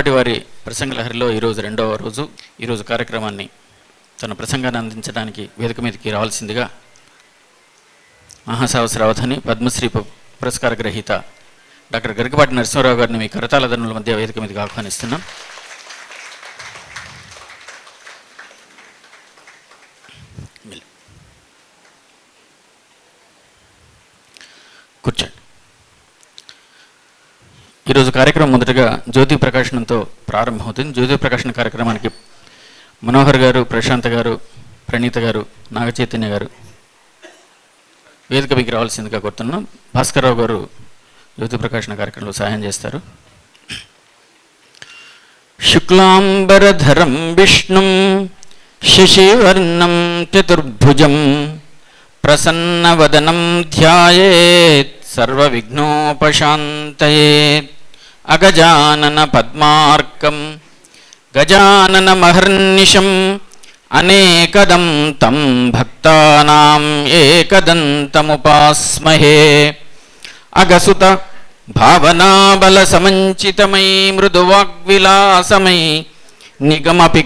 గరికపాటి వారి ప్రసంగ లహరిలో ఈరోజు రెండవ రోజు ఈరోజు కార్యక్రమాన్ని తన ప్రసంగాన్ని అందించడానికి వేదిక మీదకి రావాల్సిందిగా మహాసావసరావధాని పద్మశ్రీ పురస్కార గ్రహీత డాక్టర్ గరికపాటి నరసింహరావు గారిని మీ కరతాల ధనుల మధ్య వేదిక మీదకి ఆహ్వానిస్తున్నాం. ఈరోజు కార్యక్రమం మొదటగా జ్యోతి ప్రకాశనంతో ప్రారంభమవుతుంది. జ్యోతి ప్రకాశన కార్యక్రమానికి మనోహర్ గారు ప్రశాంత్ గారు ప్రణీత గారు నాగచైతన్య గారు వేదిక మీకు రావాల్సిందిగా కోరుతున్నాం. భాస్కర్రావు గారు జ్యోతి ప్రకాశన కార్యక్రమంలో సహాయం చేస్తారు. శుక్లాంబరధరం విష్ణుం శశివర్ణం చతుర్భుజం ప్రసన్నవదనం ధ్యాయేత్ సర్వవిఘ్నోపశాంతయేత్ అగజానన పద్మార్కం గజాననమహర్నిశం అనేకదం తం భక్తానాం ఏకదంతముపాస్మహే. అగసుత భావనాబలసమంచితమై మృదువాగ్విలాసమై నిగమపి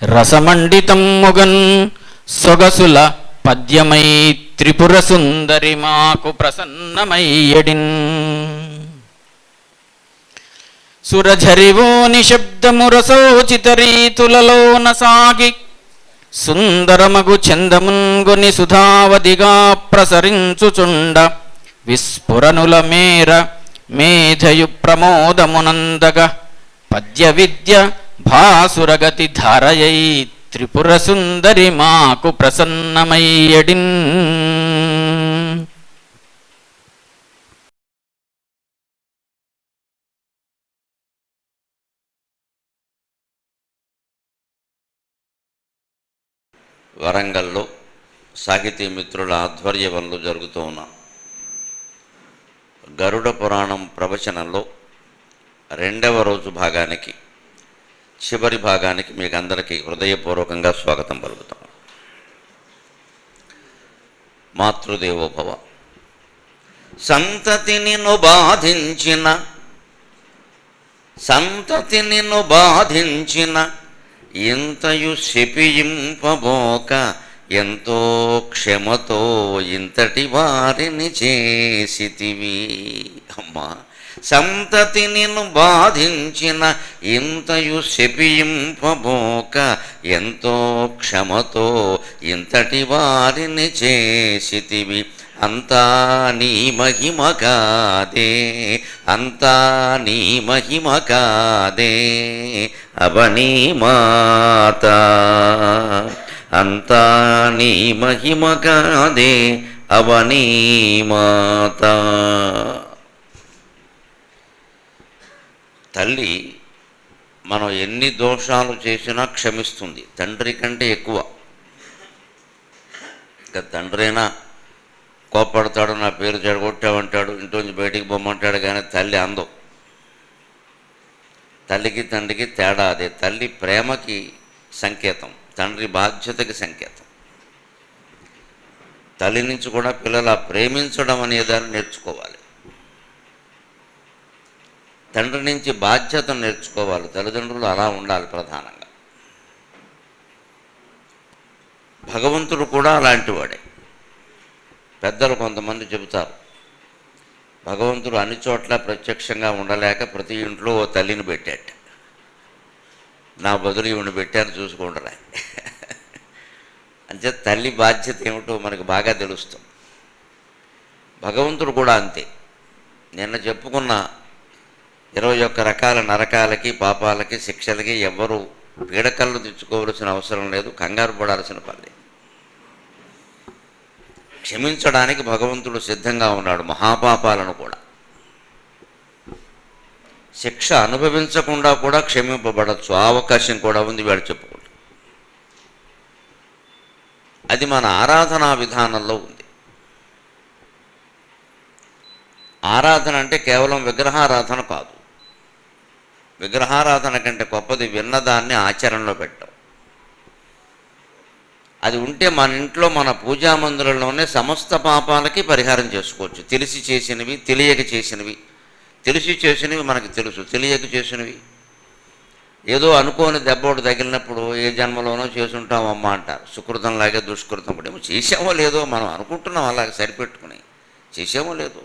కాంగనారవ రసమండితం ముగన్ సొగసుల పద్యమై త్రిపుర సుందరి మాకు ప్రసన్నమయ్యడిన్. సురఝరివో నిశబ్దము రసోచిత రీతులలోన సాగి సుందరమగు చందముంగుని సుధావధిగా ప్రసరించుచుండ విస్ఫురనుల మేర మేధయు ప్రమోదమునందగ పద్య విద్య భాసురగతి ధారయై త్రిపుర సుందరి మాకు ప్రసన్నమయ్యడిన్. వరంగల్లో సాహితీ మిత్రుల ఆధ్వర్యంలో జరుగుతూ ఉన్న గరుడ పురాణం ప్రవచనంలో రెండవ రోజు భాగానికి చివరి భాగానికి మీకు అందరికీ హృదయపూర్వకంగా స్వాగతం పలుకుతాం. మాతృదేవోభవ. సంతతిని బాధించిన సంతతిని బాధించిన ఇంతయు శపింపబోక ఎంతో క్షమతో ఇంతటి వారిని చేసితివి. అమ్మా! సంతతి నిన్ను బాధించిన ఇంతయు శపింపబోక ఎంతో క్షమతో ఇంతటి వారిని చేసితివి. అంతా నీ మహిమ కాదే అంతా నీ మహిమ కాదే అవనీ మాత. అంతా నీ మహిమ కాదే అవనీ మాత. తల్లి మనం ఎన్ని దోషాలు చేసినా క్షమిస్తుంది. తండ్రి కంటే ఎక్కువ. ఇక అయినా కోప్పడతాడు నా పేరు చెడగొట్టామంటాడు ఇంట్లోంచి బయటికి పొమ్మంటాడు కానీ తల్లి అందం. తల్లికి తండ్రికి తేడా అదే. తల్లి ప్రేమకి సంకేతం తండ్రి బాధ్యతకి సంకేతం. తల్లి నుంచి కూడా పిల్లలు ఆ ప్రేమించడం అనే దాన్ని నేర్చుకోవాలి. తండ్రి నుంచి బాధ్యతను నేర్చుకోవాలి. తల్లిదండ్రులు అలా ఉండాలి ప్రధానంగా. భగవంతుడు కూడా అలాంటి వాడే పెద్దలు కొంతమంది చెబుతారు భగవంతుడు అన్ని చోట్ల ప్రత్యక్షంగా ఉండలేక ప్రతి ఇంట్లో ఓ తల్లిని పెట్టాట నా బదులు ఈవిని పెట్టాను చూసుకుంటారా? అంతే తల్లి బాధ్యత ఏమిటో మనకు బాగా తెలుస్తుంది. భగవంతుడు కూడా అంతే. నిన్న చెప్పుకున్న ఇరవై ఒక్క రకాల నరకాలకి పాపాలకి శిక్షలకి ఎవ్వరూ పీడకళ్ళు తెచ్చుకోవలసిన అవసరం లేదు కంగారు పడాల్సిన పని. క్షమించడానికి భగవంతుడు సిద్ధంగా ఉన్నాడు మహాపాపాలను కూడా. శిక్ష అనుభవించకుండా కూడా క్షమింపబడచ్చు ఆ అవకాశం కూడా ఉంది వీడు చెప్పుకుంటాడు అది మన ఆరాధనా విధానంలో ఉంది. ఆరాధన అంటే కేవలం విగ్రహారాధన కాదు. విగ్రహారాధన కంటే గొప్పది విన్నదాన్ని ఆచరణలో పెట్టాం అది ఉంటే మన ఇంట్లో మన పూజా మందిరంలోనే సమస్త పాపాలకి పరిహారం చేసుకోవచ్చు. తెలిసి చేసినవి తెలియక చేసినవి. తెలిసి చేసినవి మనకి తెలుసు తెలియక చేసినవి. ఏదో అనుకోని దెబ్బోడు తగిలినప్పుడు ఏ జన్మలోనో చేసుంటాం అమ్మ అంటారు. సుకృతం లాగే దుష్కృతం కూడా ఏమో చేసామో లేదో మనం అనుకుంటున్నాం అలాగే సరిపెట్టుకుని. చేసామో లేదో.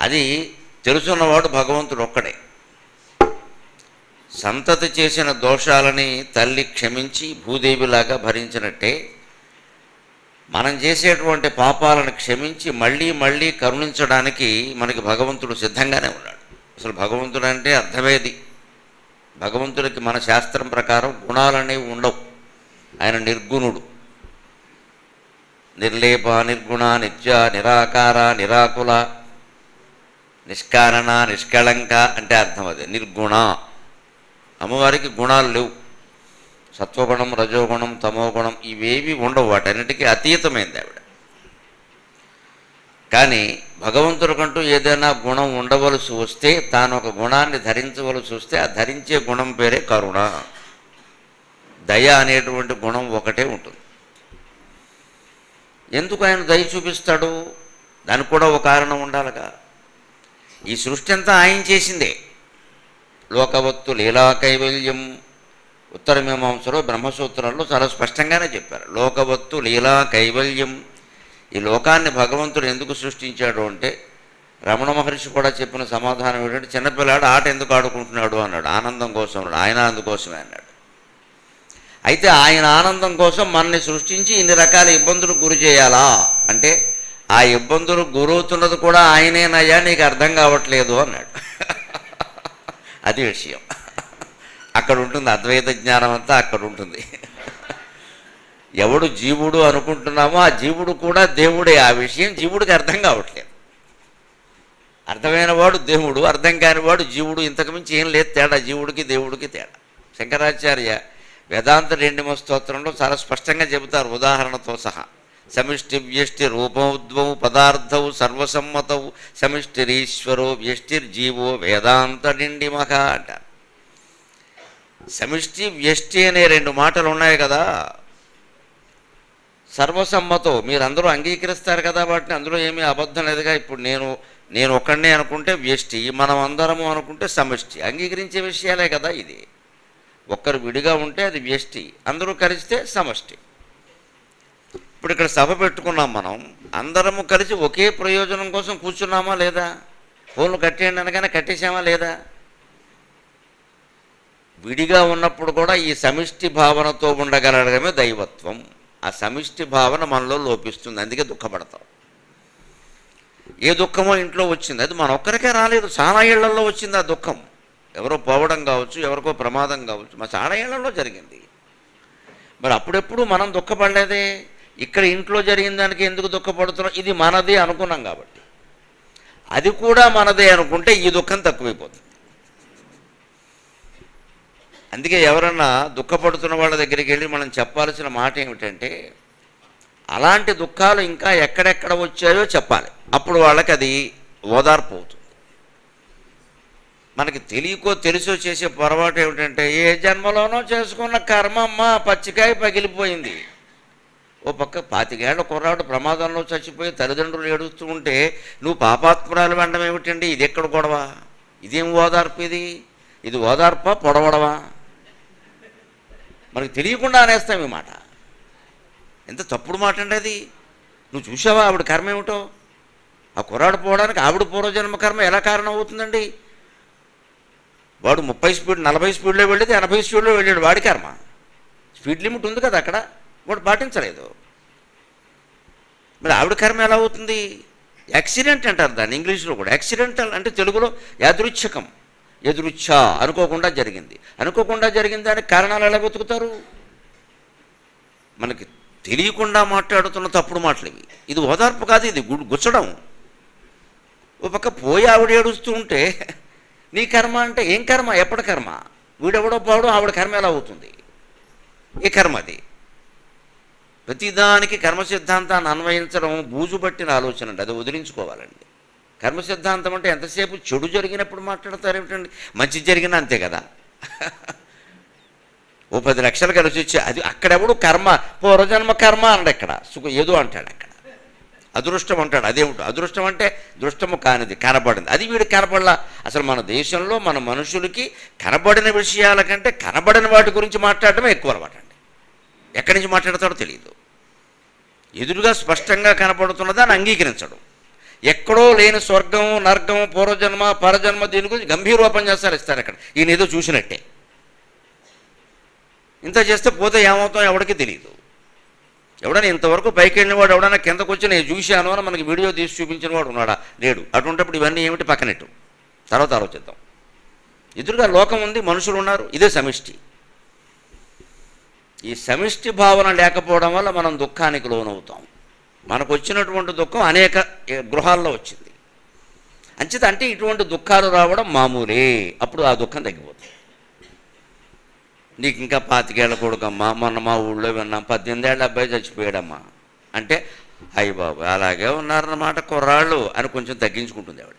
అది తెలుసున్నవాడు భగవంతుడు ఒక్కడే. సంతతి చేసిన దోషాలని తల్లి క్షమించి భూదేవిలాగా భరించినట్టే మనం చేసేటువంటి పాపాలను క్షమించి మళ్ళీ మళ్ళీ కరుణించడానికి మనకి భగవంతుడు సిద్ధంగానే ఉన్నాడు. అసలు భగవంతుడు అంటే అర్థమేది? భగవంతుడికి మన శాస్త్రం ప్రకారం గుణాలనేవి ఉండవు. ఆయన నిర్గుణుడు. నిర్లేప నిర్గుణ నిత్య నిరాకార నిరాకుల నిష్కారణ నిష్కళంక అంటే అర్థం అదే. నిర్గుణ. అమ్మవారికి గుణాలు లేవు. సత్వగుణం రజోగుణం తమోగుణం ఇవేవి ఉండవు. వాటన్నిటికీ అతీతమైంది ఆవిడ. కానీ భగవంతుడికంటూ ఏదైనా గుణం ఉండవలసి వస్తే తాను ఒక గుణాన్ని ధరించవలసి వస్తే ఆ ధరించే గుణం పేరే కరుణ. దయ అనేటువంటి గుణం ఒకటే ఉంటుంది. ఎందుకు ఆయన దయ చూపిస్తాడు? దానికి కూడా ఒక కారణం ఉండాలిగా. ఈ సృష్టి అంతా ఆయన చేసిందే. లోకవత్తు లీలా కైవల్యం ఉత్తర మీమాంసలో చాలా స్పష్టంగానే చెప్పారు. లోకవత్తు లీలా కైవల్యం ఈ లోకాన్ని భగవంతుడు ఎందుకు సృష్టించాడు అంటే రమణ మహర్షి కూడా చెప్పిన సమాధానం ఏంటంటే చిన్నపిల్లాడు ఆట ఎందుకు ఆడుకుంటున్నాడు అన్నాడు. ఆనందం కోసం ఆయన అందుకోసమే అన్నాడు. అయితే ఆయన ఆనందం కోసం మనని సృష్టించి ఇన్ని రకాల ఇబ్బందులకు గురి చేయాలా? అంటే ఆ ఇబ్బందులు గురవుతున్నది కూడా ఆయనేనయ్యా నీకు అర్థం కావట్లేదు అన్నాడు. అది విషయం. అక్కడ ఉంటుంది అద్వైత జ్ఞానం అంతా అక్కడ ఉంటుంది ఎవడు జీవుడు అనుకుంటున్నామో ఆ జీవుడు కూడా దేవుడే. ఆ విషయం జీవుడికి అర్థం కావట్లేదు. అర్థమైన వాడు దేవుడు అర్థం కాని వాడు జీవుడు. ఇంతకుమించి ఏం లేదు తేడా జీవుడికి దేవుడికి తేడా. శంకరాచార్య వేదాంత రెండిమ స్తోత్రంలో చాలా స్పష్టంగా చెబుతారు ఉదాహరణతో సహా. సమిష్టి వ్యష్టి రూపౌద్వౌ పదార్థౌ సర్వసమ్మతౌ సమిష్టిరీశ్వరో వ్యష్టిర్జీవో వేదాంత డిండిమహ అంటారు సమిష్టి వ్యష్టి అనే రెండు మాటలు ఉన్నాయి కదా. సర్వసమ్మతో మీరందరూ అంగీకరిస్తారు కదా వాటిని అందులో ఏమీ అబద్ధం లేదుగా. ఇప్పుడు నేను నేను ఒక్కడనే అనుకుంటే వ్యష్టి మనం అందరము అనుకుంటే సమిష్టి. అంగీకరించే విషయాలే కదా ఇది. ఒక్కరు విడిగా ఉంటే అది వ్యష్టి అందరూ కలిస్తే సమష్టి. ఇప్పుడు ఇక్కడ సభ పెట్టుకున్నాం మనం. అందరము కలిసి ఒకే ప్రయోజనం కోసం కూర్చున్నామా లేదా? ఫోన్లు కట్టేయండి అనగానే కట్టేశామా లేదా? విడిగా ఉన్నప్పుడు కూడా ఈ సమిష్టి భావనతో ఉండగలగడమే దైవత్వం. ఆ సమిష్టి భావన మనలో లోపిస్తుంది అందుకే దుఃఖపడతాం. ఏ దుఃఖమో ఇంట్లో వచ్చింది అది మన ఒక్కరికే రాలేదు. చాలా ఏళ్ళలో వచ్చింది ఆ దుఃఖం. ఎవరో పోవడం కావచ్చు ఎవరికో ప్రమాదం కావచ్చు మా చాలా ఏళ్ళలో జరిగింది. మరి అప్పుడెప్పుడు మనం దుఃఖపడలేదే? ఇక్కడ ఇంట్లో జరిగిన దానికి ఎందుకు దుఃఖపడుతున్నాం ఇది మనదే అనుకున్నాం కాబట్టి. అది కూడా మనదే అనుకుంటే ఈ దుఃఖం తక్కువైపోతుంది. అందుకే ఎవరన్నా దుఃఖపడుతున్న వాళ్ళ దగ్గరికి వెళ్ళి మనం చెప్పాల్సిన మాట ఏమిటంటే అలాంటి దుఃఖాలు ఇంకా ఎక్కడెక్కడ వచ్చాయో చెప్పాలి. అప్పుడు వాళ్ళకి అది ఓదార్పు అవుతుంది. మనకి తెలియకో తెలుసో చేసే పొరపాటు ఏమిటంటే ఏ జన్మలోనో చేసుకున్న కర్మమ్మ పచ్చికాయ పగిలిపోయింది. ఓ పక్క పాతికేళ్ళ కుర్రాడు ప్రమాదంలో చచ్చిపోయి తల్లిదండ్రులు ఏడుస్తూ ఉంటే నువ్వు పాపాత్మురాలు వెండం ఏమిటండి? ఇది ఎక్కడ గొడవ? ఇదేం ఓదార్పు ఇది? ఇది ఓదార్ప పొడవడవా మనకు తెలియకుండా అనేస్తాం ఈ మాట. ఎంత తప్పుడు మాట అండి అది? నువ్వు చూసావా ఆవిడ కర్మ ఏమిటో? ఆ కుర్రాడు పోవడానికి ఆవిడ పూర్వజన్మ కర్మ ఎలా కారణం అవుతుందండి? వాడు ముప్పై స్పీడ్ నలభై స్పీడ్లో వెళ్ళేది ఎనభై స్పీడ్లో వెళ్ళాడు వాడి కర్మ. స్పీడ్ లిమిట్ ఉంది కదా అక్కడ? వాడు పాటించలేదు. మరి ఆవిడ కర్మ ఎలా అవుతుంది? యాక్సిడెంట్ అంటారు దాన్ని ఇంగ్లీష్లో కూడా. యాక్సిడెంటల్ అంటే తెలుగులో యాదృచ్ఛకం. ఎదురుచ్ఛ అనుకోకుండా జరిగింది. అనుకోకుండా జరిగిన దానికి కారణాలు ఎలా వెతుకుతారు? మనకి తెలియకుండా మాట్లాడుతున్న తప్పుడు మాటలు ఇవి ఇది ఓదార్పు కాదు ఇది గుచ్చడం. ఓ పక్క పోయి ఆవిడ ఏడుస్తూ ఉంటే నీ కర్మ అంటే ఏం కర్మ? ఎప్పటి కర్మ? వీడెవడో పోవడం ఆవిడ కర్మ ఎలా అవుతుంది? ఏ కర్మ అది? ప్రతిదానికి కర్మ సిద్ధాంతాన్ని అన్వయించడం బూజు పట్టిన ఆలోచన అండి. అది వదిలించుకోవాలండి. కర్మ సిద్ధాంతం అంటే ఎంతసేపు చెడు జరిగినప్పుడు మాట్లాడతారు ఏమిటండి? మంచి జరిగినా అంతే కదా. ఓ పది లక్షలు కలిసి వచ్చి అది అక్కడెవడు కర్మ? పూర్వజన్మ కర్మ అన్నాడు ఇక్కడ సుఖ ఏదో అంటాడు అక్కడ. అదృష్టం అంటాడు. అదేమిటి? అదృష్టం అంటే దృష్టము కానిది కనబడింది. అది వీడు కనబడలా. అసలు మన దేశంలో మన మనుషులకి కనబడిన విషయాల కంటే కనబడిన వాటి గురించి మాట్లాడటమే ఎక్కువ అనమాట ఎక్కడి నుంచి మాట్లాడతాడో తెలియదు ఎదురుగా స్పష్టంగా కనపడుతున్నదాన్ని అంగీకరించడం. ఎక్కడో లేని స్వర్గం నర్గం పూర్వజన్మ పరజన్మ దీని గురించి గంభీరోపన్యాసాలు ఇస్తారు ఇక్కడ ఈయన ఏదో చూసినట్టే. ఇంత చేస్తే పోతే ఏమవుతాం ఎవడికి తెలియదు ఎవడైనా ఇంతవరకు పైకి వెళ్ళినవాడు ఎవడైనా కిందకు వచ్చి నేను చూశాను అని మనకి వీడియో తీసి చూపించిన వాడు ఉన్నాడా? లేడు. అటువంటిప్పుడు ఇవన్నీ ఏమిటి పక్కనెట్టు తర్వాత ఆలోచిద్దాం. ఎదురుగా లోకం ఉంది మనుషులు ఉన్నారు ఇదే సమిష్టి. ఈ సమిష్టి భావన లేకపోవడం వల్ల మనం దుఃఖానికి లోనవుతాం. మనకు వచ్చినటువంటి దుఃఖం అనేక గృహాల్లో వచ్చింది. అంచేత అంటే ఇటువంటి దుఃఖాలు రావడం మామూలే. అప్పుడు ఆ దుఃఖం తగ్గిపోతుంది. నీకు ఇంకా పాతికేళ్ళ కొడుకమ్మా మొన్న మా ఊళ్ళో విన్నాం పద్దెనిమిదేళ్ళ అబ్బాయి చచ్చిపోయాడమ్మా. అంటే అయ్యి బాబు అలాగే ఉన్నారన్నమాట కుర్రాళ్ళు అని కొంచెం తగ్గించుకుంటుంది ఆవిడ.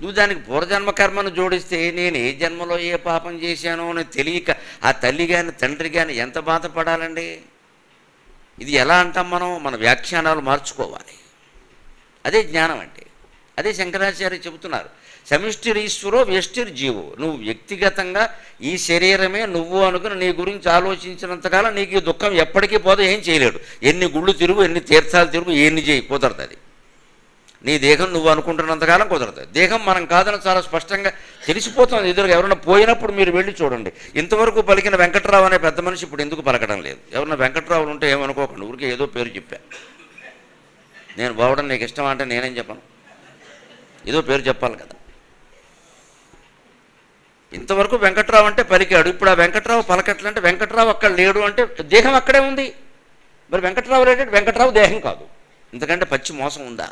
నువ్వు దానికి పూర్వజన్మ కర్మను జోడిస్తే నేను ఏ జన్మలో ఏ పాపం చేశానో అని తెలియక ఆ తల్లి కానీ తండ్రి కానీ ఎంత బాధపడాలండి? ఇది ఎలా అంటాం మనం? మన వ్యాఖ్యానాలు మార్చుకోవాలి. అదే జ్ఞానం అంటే అదే శంకరాచార్య చెబుతున్నారు సమిష్టిరీశ్వరో వ్యష్టిర్ జీవో. నువ్వు వ్యక్తిగతంగా ఈ శరీరమే నువ్వు అనుకుని నీ గురించి ఆలోచించినంతకాలం నీకు ఈ దుఃఖం ఎప్పటికీ పోదు ఏం చేయలేడు. ఎన్ని గుళ్ళు తిరుగు ఎన్ని తీర్థాలు తిరుగు ఎన్ని చేయి కుదరదు అది. నీ దేహం నువ్వు అనుకుంటున్నంతకాలం కుదరదు. దేహం మనం కాదని చాలా స్పష్టంగా తెలిసిపోతుంది ఎదురుగా. ఎవరైనా పోయినప్పుడు మీరు వెళ్ళి చూడండి. ఇంతవరకు పలికిన వెంకట్రావు అనే పెద్ద మనిషి ఇప్పుడు ఎందుకు పలకడం లేదు? ఎవరైనా వెంకట్రావులు ఉంటే ఏమనుకోకండి. ఊరికే ఏదో పేరు చెప్పా. నేను బావడం నీకు ఇష్టం అంటే నేనేం చెప్పను. ఏదో పేరు చెప్పాలి కదా. ఇంతవరకు వెంకట్రావు అంటే పలికాడు. ఇప్పుడు ఆ వెంకట్రావు పలకట్లంటే వెంకట్రావు అక్కడ లేడు అంటే దేహం అక్కడే ఉంది. మరి వెంకట్రావు లేడు వెంకట్రావు దేహం కాదు. ఎందుకంటే పచ్చి మోసం ఉందా?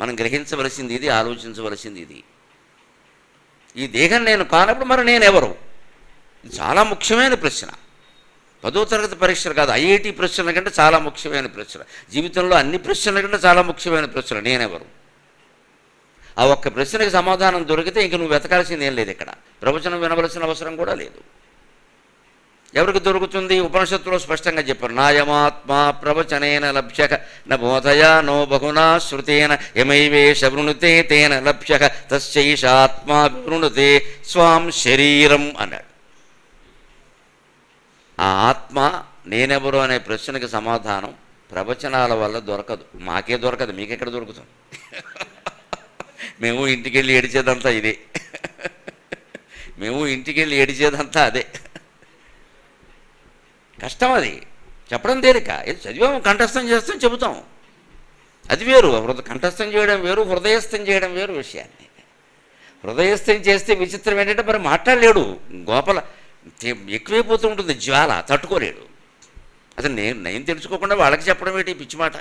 మనం గ్రహించవలసింది ఇది ఆలోచించవలసింది ఇది. ఈ దేహం నేను కానప్పుడు మరి నేను ఎవరు చాలా ముఖ్యమైన ప్రశ్న. పదో తరగతి పరీక్షలు కాదు ఐఐటి ప్రశ్నల కంటే చాలా ముఖ్యమైన ప్రశ్న. జీవితంలో అన్ని ప్రశ్నల కంటే చాలా ముఖ్యమైన ప్రశ్న నేనెవరు? ఆ ఒక్క ప్రశ్నకి సమాధానం దొరికితే ఇంక నువ్వు వెతకాల్సింది ఏం లేదు ఇక్కడ. ప్రవచనం వినవలసిన అవసరం కూడా లేదు. ఎవరికి దొరుకుతుంది? ఉపనిషత్తులో స్పష్టంగా చెప్పారు. నాయమాత్మా ప్రవచనేన లభ్యక న బోధయా నో బహునా శృతేన యమైవేష వృణుతే తేన లభ్యక తస్యైషాత్మా వృణుతే స్వాం శరీరం అన్నాడు. ఆ ఆత్మ నేనెవరు అనే ప్రశ్నకి సమాధానం ప్రవచనాల వల్ల దొరకదు. మాకే దొరకదు మీకెక్కడ దొరుకుతుంది? మేము ఇంటికి వెళ్ళి ఏడిచేదంతా ఇదే. మేము ఇంటికి వెళ్ళి ఏడిచేదంతా అదే. కష్టం అది చెప్పడం తేలిక. ఏదో చదివాము కంఠస్థం చేస్తాం చెబుతాం. అది వేరు. హృద కంఠస్థం చేయడం వేరు హృదయస్థం చేయడం వేరు విషయాన్ని. హృదయస్థం చేస్తే విచిత్రం ఏంటంటే మరి మాట్లాడలేడు. గోపల ఎక్కువైపోతూ ఉంటుంది జ్వాల తట్టుకోలేడు. అది నేను నేను తెలుసుకోకుండా వాళ్ళకి చెప్పడం ఏంటి పిచ్చి మాట?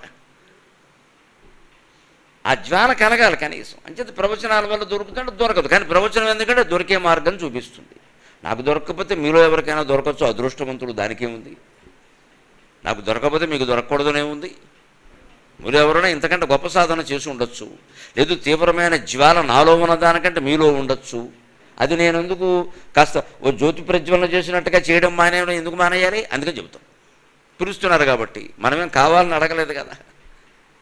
ఆ జ్వాల కలగాలి కనీసం. అంచేత ప్రవచనాల వల్ల దొరుకుతుంటే దొరకదు. కానీ ప్రవచనం ఎందుకంటే దొరికే మార్గం చూపిస్తుంది. నాకు దొరకకపోతే మీలో ఎవరికైనా దొరకచ్చు అదృష్టవంతుడు దానికేముంది నాకు దొరకకపోతే మీకు దొరకకూడదనే ఉంది. మీరు ఎవరైనా ఇంతకంటే గొప్ప సాధన చేసి ఉండొచ్చు. లేదు తీవ్రమైన జ్వాల నాలో ఉన్న దానికంటే మీలో ఉండొచ్చు. అది నేను ఎందుకు కాస్త ఓ జ్యోతి ప్రజ్వలన చేసినట్టుగా చేయడం మానేయడం ఎందుకు మానేయాలి? అందుకని చెబుతాం. పిలుస్తున్నారు కాబట్టి మనమేం కావాలని అడగలేదు కదా.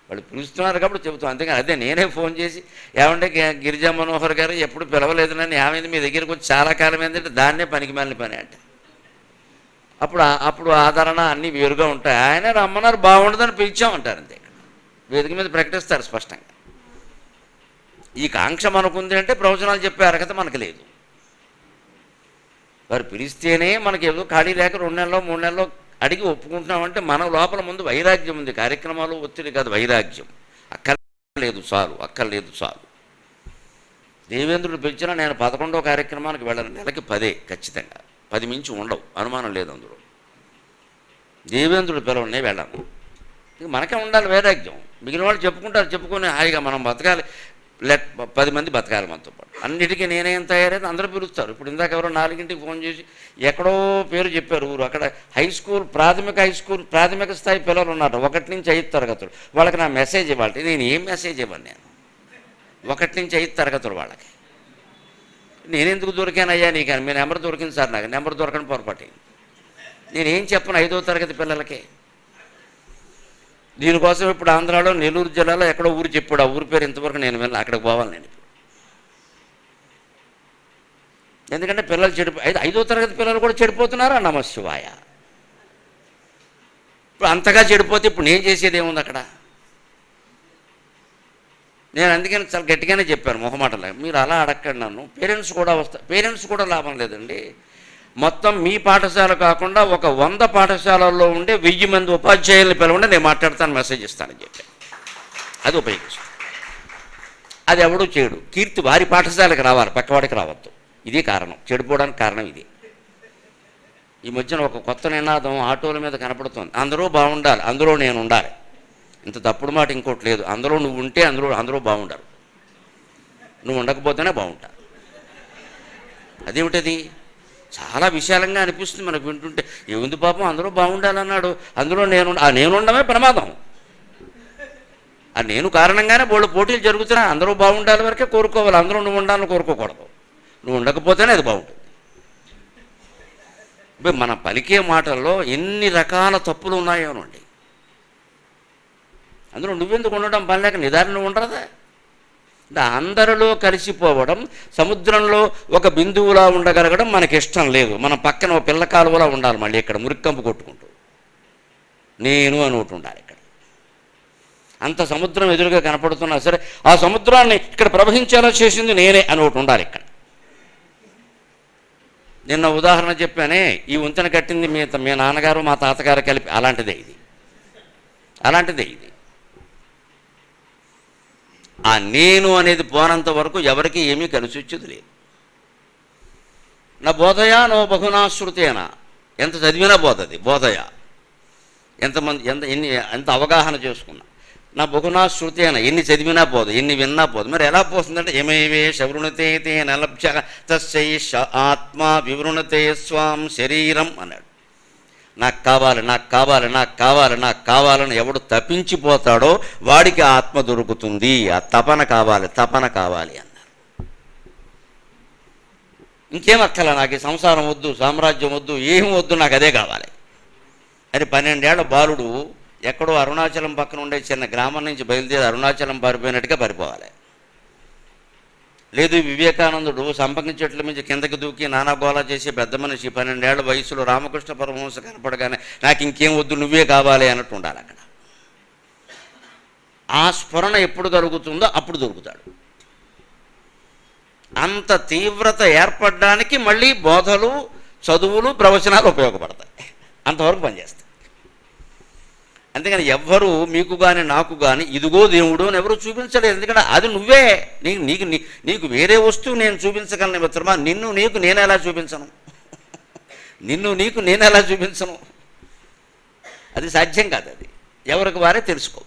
వాళ్ళు పిలుస్తున్నారు కాబట్టి చెబుతాం. అంతేగాని అదే నేనే ఫోన్ చేసి ఏమంటే గిరిజా మనోహర్ గారు ఎప్పుడు పిలవలేదు నన్ను ఏమైంది? మీ దగ్గరికి వచ్చి చాలా కాలం ఏంటంటే దాన్నే పనికి మాలిన పని అంటే. అప్పుడు అప్పుడు ఆదరణ అన్నీ వేరుగా ఉంటాయి. ఆయన రమ్మన్నారు బాగుండదని పిలిచామంటారు అంతే. వేదిక మీద ప్రకటిస్తారు స్పష్టంగా. ఈ కాంక్ష మనకుంది అంటే ప్రవచనాలు చెప్పే అర్హత మనకు లేదు. వారు పిలిస్తేనే మనకి ఏదో ఖాళీ లేక రెండు నెలలో మూడు నెలలో అడిగి ఒప్పుకుంటున్నామంటే మన లోపల ముందు వైరాగ్యం ఉంది. కార్యక్రమాలు ఒత్తిడి కాదు వైరాగ్యం. అక్కర్లేదు చాలు అక్కర్లేదు చాలు. దేవేంద్రుడు పిలిచినా నేను పదకొండో కార్యక్రమానికి వెళ్ళను. నెలకి పదే ఖచ్చితంగా. పది మించి ఉండవు అనుమానం లేదు అందులో. దేవేంద్రుడు పిలవనే వెళ్ళాను. మనకే ఉండాలి వైరాగ్యం. మిగిలిన వాళ్ళు చెప్పుకుంటారు చెప్పుకొని హాయిగా మనం బతకాలి. లెట్ పది మంది బతకాలి మనతో పాటు. అన్నిటికీ నేనేం తయారైతే అందరూ పిలుస్తారు. ఇప్పుడు ఇందాక ఎవరో నాలుగింటికి ఫోన్ చేసి ఎక్కడో పేరు చెప్పారు ఊరు. అక్కడ హై స్కూల్ ప్రాథమిక హై స్కూల్ ప్రాథమిక స్థాయి పిల్లలు ఉన్నారు. ఒకటి నుంచి ఐదు తరగతులు. వాళ్ళకి నా మెసేజ్ ఇవ్వాలి. నేను ఏం మెసేజ్ ఇవ్వను నేను? ఒకటి నుంచి ఐదు తరగతులు వాళ్ళకి. నేనెందుకు దొరికాను దొరికానయ్యా నీకు? మీ నెంబర్ దొరికింది సార్ నాకు. నెంబర్ దొరకని పొరపాటు నేనేం చెప్పను ఐదో తరగతి పిల్లలకి? దీనికోసం ఇప్పుడు ఆంధ్రాలో నెల్లూరు జిల్లాలో ఎక్కడో ఊరు చెప్పాడు. ఆ ఊరి పేరు ఇంతవరకు నేను వెళ్ళిన అక్కడికి పోవాలి నేను ఇప్పుడు. ఎందుకంటే పిల్లలు చెడిపో ఐదు ఐదో తరగతి పిల్లలు కూడా చెడిపోతున్నారా? నమశివాయ. ఇప్పుడు అంతగా చెడిపోతే ఇప్పుడు నేను చేసేది ఏముంది అక్కడ? నేను అందుకని చాలా గట్టిగానే చెప్పాను మొహమాటలే మీరు అలా అడగండి నన్ను. పేరెంట్స్ కూడా వస్తా పేరెంట్స్ కూడా లాభం లేదండి. మొత్తం మీ పాఠశాల కాకుండా ఒక వంద పాఠశాలల్లో ఉండే వెయ్యి మంది ఉపాధ్యాయుల్ని పిలవండి నేను మాట్లాడతాను మెసేజ్ ఇస్తానని చెప్పి అది ఉపయోగిస్తాను అది ఎవడూ చేయడు. కీర్తి వారి పాఠశాలకు రావాలి పక్కవాడికి రావద్దు. ఇదే కారణం. చెడిపోవడానికి కారణం ఇది. ఈ మధ్యన ఒక కొత్త నినాదం ఆటోల మీద కనపడుతుంది. అందరూ బాగుండాలి అందులో నేను ఉండాలి. ఇంత తప్పుడు మాట ఇంకోటి లేదు. అందులో నువ్వు ఉంటే అందులో అందరూ బాగుండాలి. నువ్వు ఉండకపోతేనే బాగుంటా. అదేమిటది? చాలా విశాలంగా అనిపిస్తుంది మనకు వింటుంటే. ఏముంది పాపం? అందరూ బాగుండాలన్నాడు. అందులో నేను ఆ నేను ఉండమే ప్రమాదం. ఆ నేను కారణంగానే బోళ్ళు పోటీలు జరుగుతున్నాయి అందరూ బాగుండాలి వరకే కోరుకోవాలి. అందరూ నువ్వు ఉండాలని కోరుకోకూడదు. నువ్వు ఉండకపోతేనే అది బాగుంటుంది. మన పలికే మాటల్లో ఎన్ని రకాల తప్పులు ఉన్నాయోనండి అందులో నువ్వెందుకు ఉండడం? పని లేక నిదారణ ఉండరాదా. అందరిలో కలిసిపోవడం సముద్రంలో ఒక బిందువులా ఉండగలగడం మనకి ఇష్టం లేదు. మన పక్కన ఒక పిల్ల కాలువలా ఉండాలి మళ్ళీ ఇక్కడ మురికంపు కొట్టుకుంటూ. నేను అని ఒకటి ఉండాలి ఇక్కడ. అంత సముద్రం ఎదురుగా కనపడుతున్నా సరే ఆ సముద్రాన్ని ఇక్కడ ప్రవహించేలా చేసింది నేనే అని ఒకటి ఉండాలి ఇక్కడ. నిన్న ఉదాహరణ చెప్పానే ఈ వంతెన కట్టింది మీ మీ నాన్నగారు మా తాతగారు కలిపి అలాంటిదే ఇది. అలాంటిదే ఇది. ఆ నేను అనేది పోనంత వరకు ఎవరికి ఏమీ కలిసి లేదు. నా బోధయా నో బహునాశ్రుతేనా ఎంత చదివినా బోధది బోధయ. ఎంతమంది ఎంత ఎన్ని ఎంత అవగాహన చేసుకున్నా. నా బహునా శృతేన? ఎన్ని చదివినా పోదు ఎన్ని విన్నా పోదు మరి ఎలా పోతుందంటే ఏమేవే శవృణతే తేన లభ్య శ- ఆత్మ వివృణతే స్వాం శరీరం అన్నాడు. నాకు కావాలి నాకు కావాలి నాకు కావాలి నాకు కావాలని ఎవడు తప్పించిపోతాడో వాడికి ఆత్మ దొరుకుతుంది. ఆ తపన కావాలి తపన కావాలి అన్నారు ఇంకేం అక్కల నాకు? ఈ సంసారం వద్దు సామ్రాజ్యం వద్దు ఏం వద్దు నాకు అదే కావాలి. అని పన్నెండేళ్ళ బాలుడు ఎక్కడో అరుణాచలం పక్కన ఉండే చిన్న గ్రామం నుంచి బయలుదేరి అరుణాచలం పారిపోయినట్టుగా పారిపోవాలి. లేదు వివేకానందుడు సంపంగి చెట్ల నుంచి కిందకి దూకి నానా గోళ చేసి పెద్ద మనిషి పన్నెండేళ్ళ వయసులో రామకృష్ణ పరమహంస కనపడగానే నాకు ఇంకేం వద్దు నువ్వే కావాలి అన్నట్టు ఉండాలి అక్కడ. ఆ స్ఫురణ ఎప్పుడు దొరుకుతుందో అప్పుడు దొరుకుతాడు. అంత తీవ్రత ఏర్పడడానికి మళ్ళీ బోధలు చదువులు ప్రవచనాలు ఉపయోగపడతాయి. అంతవరకు పనిచేస్తాయి. అందుకని ఎవ్వరు మీకు కానీ నాకు కానీ ఇదిగో దేవుడు అని ఎవరు చూపించలేదు. ఎందుకంటే అది నువ్వే. నీకు నీకు నీ- నీకు వేరే వస్తువు నేను చూపించగలను మిత్రమా? నిన్ను నీకు నేను ఎలా చూపించను? నిన్ను నీకు నేను ఎలా చూపించను? అది సాధ్యం కాదు అది. ఎవరికి వారే తెలుసుకో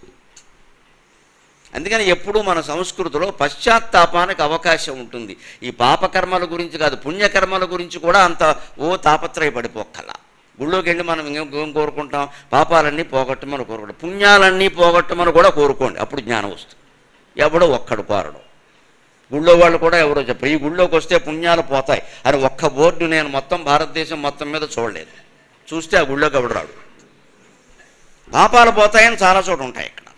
అందుకని ఎప్పుడూ మన సంస్కృతిలో పశ్చాత్తాపానికి అవకాశం ఉంటుంది. ఈ పాపకర్మల గురించి కాదు పుణ్యకర్మల గురించి కూడా అంత ఓ తాపత్రయపడిపోక్కల. గుళ్ళోకి వెళ్ళి మనం ఇంకేం కోరుకుంటాం? పాపాలన్నీ పోగొట్టమని కోరుకుంటాం. పుణ్యాలన్నీ పోగొట్టమని కూడా కోరుకోండి. అప్పుడు జ్ఞానం వస్తుంది. ఎవడో ఒక్కడు కోరడం గుళ్ళో వాళ్ళు కూడా ఎవరో చెప్పారు ఈ గుళ్ళోకి వస్తే పుణ్యాలు పోతాయి. అని ఒక్క బోర్డు నేను మొత్తం భారతదేశం మొత్తం మీద చూడలేదు. చూస్తే ఆ గుళ్ళోకి ఎవడు రాడు? పాపాలు పోతాయని చాలా చోట ఉంటాయి ఇక్కడ.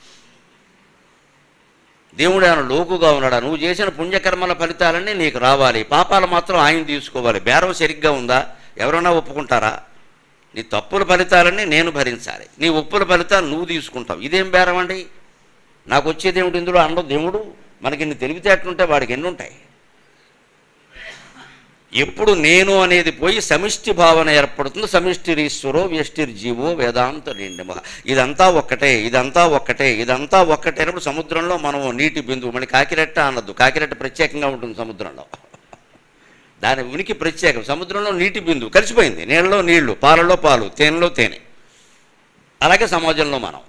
దేవుడు ఆయన లోకుగా ఉన్నాడా? నువ్వు చేసిన పుణ్యకర్మల ఫలితాలన్నీ నీకు రావాలి. పాపాలు మాత్రం ఆయన తీసుకోవాలి. బేరం సరిగ్గా ఉందా? ఎవరైనా ఒప్పుకుంటారా? నీ తప్పుల ఫలితాలన్నీ నేను భరించాలి. నీ ఒప్పుల ఫలితాలు నువ్వు తీసుకుంటావు. ఇదేం బేరం అండి? నాకు వచ్చే దేవుడు ఇందులో అండవు. దేవుడు మనకి ఇన్ని తెలివితేటలుంటే వాడికి ఎన్ని ఉంటాయి? ఎప్పుడు నేను అనేది పోయి సమిష్టి భావన ఏర్పడుతుంది. సమిష్టిరీశ్వరో వ్యష్టిర్జీవో వేదాంత నిండిమ ఇదంతా ఒక్కటే ఇదంతా ఒక్కటే ఇదంతా ఒక్కటేనప్పుడు సముద్రంలో మనం నీటి బిందువు మళ్ళీ కాకిరెట్ట అనద్దు కాకిరెట్ట ప్రత్యేకంగా ఉంటుంది సముద్రంలో. దాని ఉనికి ప్రత్యేకం. సముద్రంలో నీటి బిందు కలిసిపోయింది. నీళ్ళలో నీళ్ళు పాలలో పాలు తేనెలో తేనె. అలాగే సమాజంలో మనం.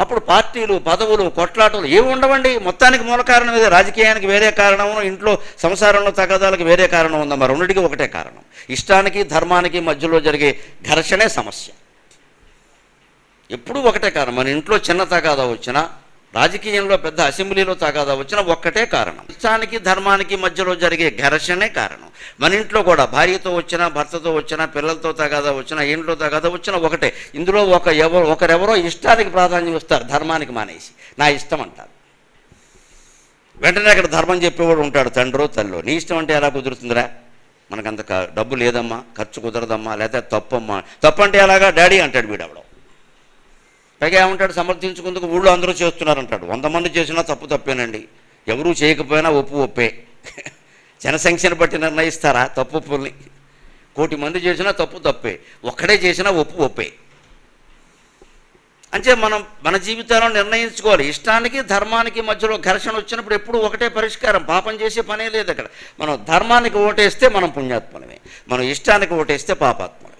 అప్పుడు పార్టీలు పదవులు కొట్లాటలు ఏమి ఉండవండి? మొత్తానికి మూల కారణం ఇదే. రాజకీయానికి వేరే కారణం ఇంట్లో సంసారంలో తగదాలకు వేరే కారణం ఉందా మరి రెండింటికి ఒకటే కారణం. ఇష్టానికి ధర్మానికి మధ్యలో జరిగే ఘర్షణే సమస్య. ఎప్పుడూ ఒకటే కారణం. మన ఇంట్లో చిన్న తగాదా వచ్చినా రాజకీయంలో పెద్ద అసెంబ్లీలో తగాదా వచ్చిన ఒక్కటే కారణం. ఇష్టానికి ధర్మానికి మధ్యలో జరిగే ఘర్షణే కారణం. మన ఇంట్లో కూడా భార్యతో వచ్చినా భర్తతో వచ్చినా పిల్లలతో తగాదా వచ్చినా ఇంట్లో తగాదా వచ్చినా ఒకటే. ఇందులో ఒక ఎవరు ఒకరెవరో ఇష్టానికి ప్రాధాన్యం ఇస్తారు ధర్మానికి మానేసి. నా ఇష్టం అంటారు. వెంటనే అక్కడ ధర్మం చెప్పేవాడు ఉంటాడు తండ్రో తల్లో నీ ఇష్టం అంటే ఎలా కుదురుతుందిరా? మనకంత డబ్బు లేదమ్మా ఖర్చు కుదరదమ్మా లేకపోతే తప్పమ్మా. తప్పంటే అలాగా ఎలాగా? డాడీ అంటాడు వీడవడం. పైగా ఏమంటాడు సమర్థించుకుందుకు ఊళ్ళో అందరూ చేస్తున్నారంటాడు. వంద మంది చేసినా తప్పు తప్పేనండి. ఎవరూ చేయకపోయినా ఒప్పు ఒప్పే. జనసంఖ్యను బట్టి నిర్ణయిస్తారా? తప్పు ఒప్పుల్ని. కోటి మంది చేసినా తప్పు తప్పే. ఒక్కడే చేసినా ఒప్పు ఒప్పే. అంటే మనం మన జీవితాలను నిర్ణయించుకోవాలి. ఇష్టానికి ధర్మానికి మధ్యలో ఘర్షణ వచ్చినప్పుడు ఎప్పుడు ఒకటే పరిష్కారం. పాపం చేసే పనే లేదు అక్కడ. మనం ధర్మానికి ఓటేస్తే మనం పుణ్యాత్మలమే. మనం ఇష్టానికి ఓటేస్తే పాపాత్మలమే.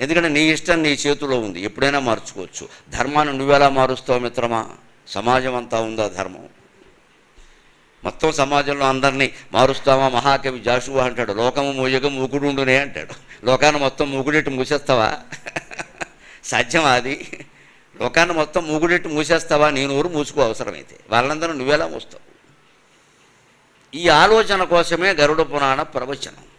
ఎందుకంటే నీ ఇష్టం నీ చేతిలో ఉంది. ఎప్పుడైనా మార్చుకోవచ్చు. ధర్మాన్ని నువ్వెలా మారుస్తావు మిత్రమా? సమాజం అంతా ఉందా ధర్మం? మొత్తం సమాజంలో అందరినీ మారుస్తావా? మహాకవి జాషువా అంటాడు. లోకము మూయగం మూకుడుండునే అంటాడు. లోకాన్ని మొత్తం మూకుడెట్టు మూసేస్తావా? సాధ్యమా అది? లోకాన్ని మొత్తం మూగుడెట్టు మూసేస్తావా? నేను ఊరు మూసుకో అవసరమైతే. వాళ్ళందరూ నువ్వెలా మూస్తావు? ఈ ఆలోచన కోసమే గరుడ పురాణ ప్రవచనం.